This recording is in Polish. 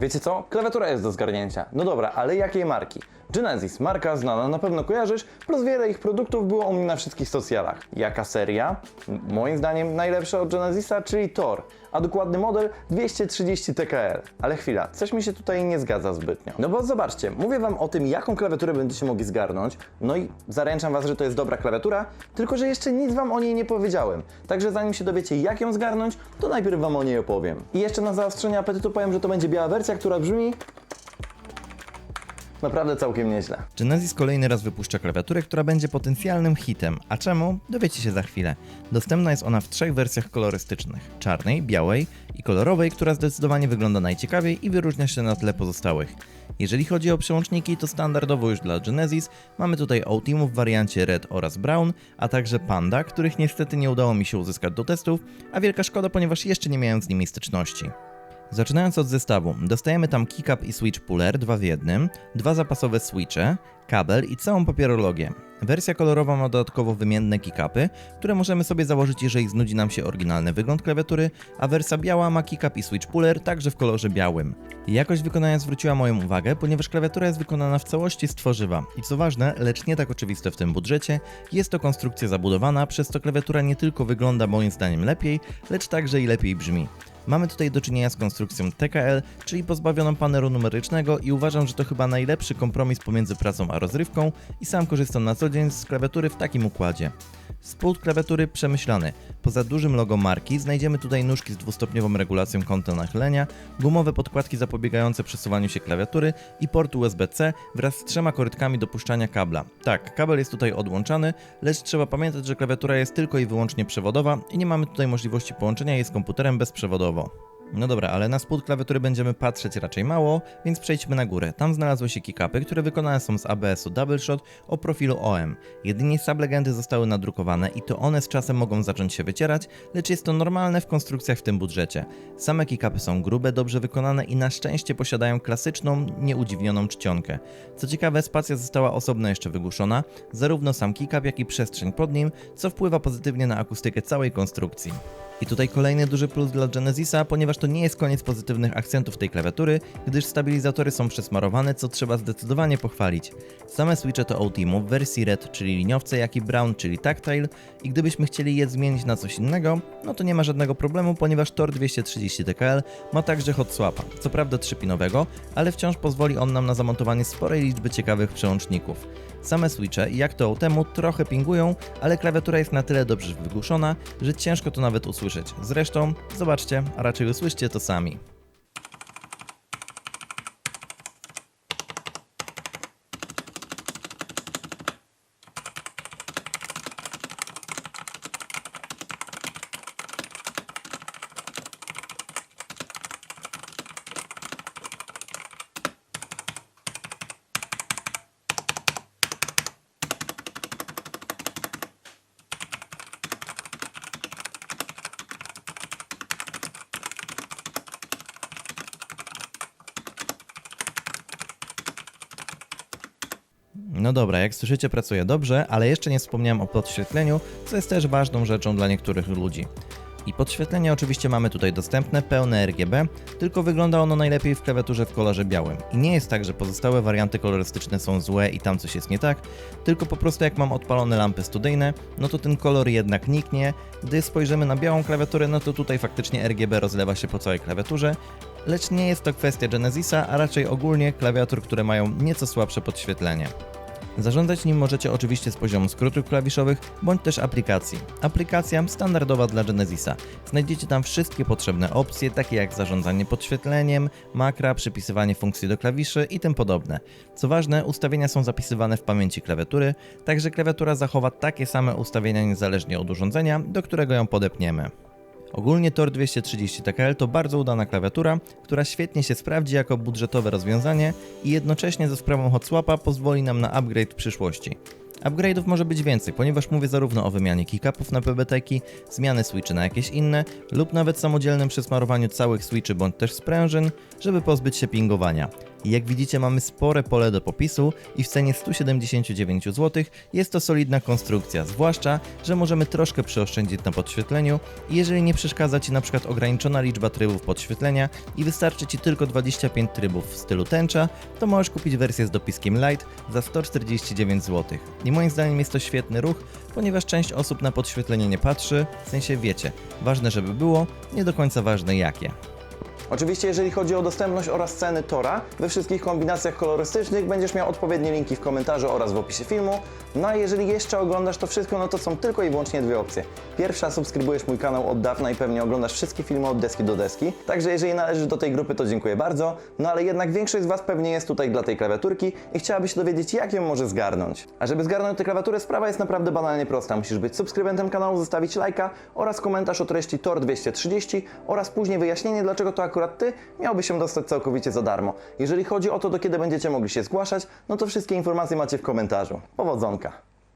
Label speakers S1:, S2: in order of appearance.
S1: Wiecie co? Klawiatura jest do zgarnięcia. No dobra, ale jakiej marki? Genesis, marka znana, na pewno kojarzysz, plus wiele ich produktów było u mnie na wszystkich socjalach. Jaka seria? Moim zdaniem najlepsza od Genesisa, czyli Tor, a dokładny model 230 TKL. Ale chwila, coś mi się tutaj nie zgadza zbytnio. No bo zobaczcie, mówię wam o tym, jaką klawiaturę będziecie mogli zgarnąć, no i zaręczam was, że to jest dobra klawiatura, tylko że jeszcze nic wam o niej nie powiedziałem. Także zanim się dowiecie, jak ją zgarnąć, to najpierw wam o niej opowiem. I jeszcze na zaostrzenie apetytu powiem, że to będzie biała wersja, która brzmi... Naprawdę całkiem nieźle.
S2: Genesis kolejny raz wypuszcza klawiaturę, która będzie potencjalnym hitem. A czemu? Dowiecie się za chwilę. Dostępna jest ona w trzech wersjach kolorystycznych: czarnej, białej i kolorowej, która zdecydowanie wygląda najciekawiej i wyróżnia się na tle pozostałych. Jeżeli chodzi o przełączniki, to standardowo już dla Genesis mamy tutaj Ultimum w wariancie Red oraz Brown, a także Panda, których niestety nie udało mi się uzyskać do testów, a wielka szkoda, ponieważ jeszcze nie miałem z nimi styczności. Zaczynając od zestawu, dostajemy tam keycap i switch puller, dwa w jednym, dwa zapasowe switche, kabel i całą papierologię. Wersja kolorowa ma dodatkowo wymienne keycapy, które możemy sobie założyć, jeżeli znudzi nam się oryginalny wygląd klawiatury, a wersja biała ma keycap i switch puller także w kolorze białym. Jakość wykonania zwróciła moją uwagę, ponieważ klawiatura jest wykonana w całości z tworzywa i co ważne, lecz nie tak oczywiste w tym budżecie, jest to konstrukcja zabudowana, przez co klawiatura nie tylko wygląda moim zdaniem lepiej, lecz także i lepiej brzmi. Mamy tutaj do czynienia z konstrukcją TKL, czyli pozbawioną panelu numerycznego i uważam, że to chyba najlepszy kompromis pomiędzy pracą a rozrywką i sam korzystam na co dzień z klawiatury w takim układzie. Spód klawiatury przemyślany. Poza dużym logo marki znajdziemy tutaj nóżki z dwustopniową regulacją kąta nachylenia, gumowe podkładki zapobiegające przesuwaniu się klawiatury i port USB-C wraz z trzema korytkami do puszczania kabla. Tak, kabel jest tutaj odłączany, lecz trzeba pamiętać, że klawiatura jest tylko i wyłącznie przewodowa i nie mamy tutaj możliwości połączenia jej z komputerem bezprzewodowo. No dobra, ale na spód klawiatury będziemy patrzeć raczej mało, więc przejdźmy na górę. Tam znalazły się keycapy, które wykonane są z ABS-u Double Shot o profilu OM. Jedynie sublegendy zostały nadrukowane i to one z czasem mogą zacząć się wycierać, lecz jest to normalne w konstrukcjach w tym budżecie. Same keycapy są grube, dobrze wykonane i na szczęście posiadają klasyczną, nieudziwnioną czcionkę. Co ciekawe, spacja została osobno jeszcze wygłuszona, zarówno sam keycap, jak i przestrzeń pod nim, co wpływa pozytywnie na akustykę całej konstrukcji. I tutaj kolejny duży plus dla Genesisa, ponieważ to nie jest koniec pozytywnych akcentów tej klawiatury, gdyż stabilizatory są przesmarowane, co trzeba zdecydowanie pochwalić. Same switche to Ultimo w wersji Red, czyli liniowce, jak i Brown, czyli Tactile i gdybyśmy chcieli je zmienić na coś innego, no to nie ma żadnego problemu, ponieważ Tor 230 TKL ma także hot swapa, co prawda trzypinowego, ale wciąż pozwoli on nam na zamontowanie sporej liczby ciekawych przełączników. Same switche, jak to temu, trochę pingują, ale klawiatura jest na tyle dobrze wygłuszona, że ciężko to nawet usłyszeć. Zresztą, zobaczcie, a raczej usłyszcie to sami. No dobra, jak słyszycie, pracuje dobrze, ale jeszcze nie wspomniałem o podświetleniu, co jest też ważną rzeczą dla niektórych ludzi. I podświetlenie oczywiście mamy tutaj dostępne, pełne RGB, tylko wygląda ono najlepiej w klawiaturze w kolorze białym. I nie jest tak, że pozostałe warianty kolorystyczne są złe i tam coś jest nie tak, tylko po prostu jak mam odpalone lampy studyjne, no to ten kolor jednak niknie. Gdy spojrzymy na białą klawiaturę, no to tutaj faktycznie RGB rozlewa się po całej klawiaturze, lecz nie jest to kwestia Genesisa, a raczej ogólnie klawiatur, które mają nieco słabsze podświetlenie. Zarządzać nim możecie oczywiście z poziomu skrótów klawiszowych bądź też aplikacji. Aplikacja standardowa dla Genesisa. Znajdziecie tam wszystkie potrzebne opcje, takie jak zarządzanie podświetleniem, makra, przypisywanie funkcji do klawiszy i tym podobne. Co ważne, ustawienia są zapisywane w pamięci klawiatury, także klawiatura zachowa takie same ustawienia niezależnie od urządzenia, do którego ją podepniemy. Ogólnie Tor 230 TKL to bardzo udana klawiatura, która świetnie się sprawdzi jako budżetowe rozwiązanie i jednocześnie ze sprawą hot swapa pozwoli nam na upgrade w przyszłości. Upgrade'ów może być więcej, ponieważ mówię zarówno o wymianie keycapów na PBT-ki, zmiany switchy na jakieś inne, lub nawet samodzielnym przesmarowaniu całych switchy bądź też sprężyn, żeby pozbyć się pingowania. Jak widzicie mamy spore pole do popisu i w cenie 179 zł jest to solidna konstrukcja, zwłaszcza, że możemy troszkę przyoszczędzić na podświetleniu i jeżeli nie przeszkadza Ci na przykład ograniczona liczba trybów podświetlenia i wystarczy Ci tylko 25 trybów w stylu tęcza, to możesz kupić wersję z dopiskiem Light za 149 zł. I moim zdaniem jest to świetny ruch, ponieważ część osób na podświetlenie nie patrzy, w sensie wiecie, ważne żeby było, nie do końca ważne jakie.
S1: Oczywiście, jeżeli chodzi o dostępność oraz ceny Tora, we wszystkich kombinacjach kolorystycznych będziesz miał odpowiednie linki w komentarzu oraz w opisie filmu. No a jeżeli jeszcze oglądasz to wszystko, no to są tylko i wyłącznie dwie opcje. Pierwsza, subskrybujesz mój kanał od dawna i pewnie oglądasz wszystkie filmy od deski do deski. Także jeżeli należysz do tej grupy, to dziękuję bardzo. No ale jednak większość z Was pewnie jest tutaj dla tej klawiaturki i chciałaby się dowiedzieć, jak ją może zgarnąć. A żeby zgarnąć tę klawiaturę, sprawa jest naprawdę banalnie prosta. Musisz być subskrybentem kanału, zostawić lajka oraz komentarz o treści TOR 230 oraz później wyjaśnienie, dlaczego to akurat Ty miałbyś się dostać całkowicie za darmo. Jeżeli chodzi o to, do kiedy będziecie mogli się zgłaszać, no to wszystkie informacje macie w komentarzu. Powodzonka!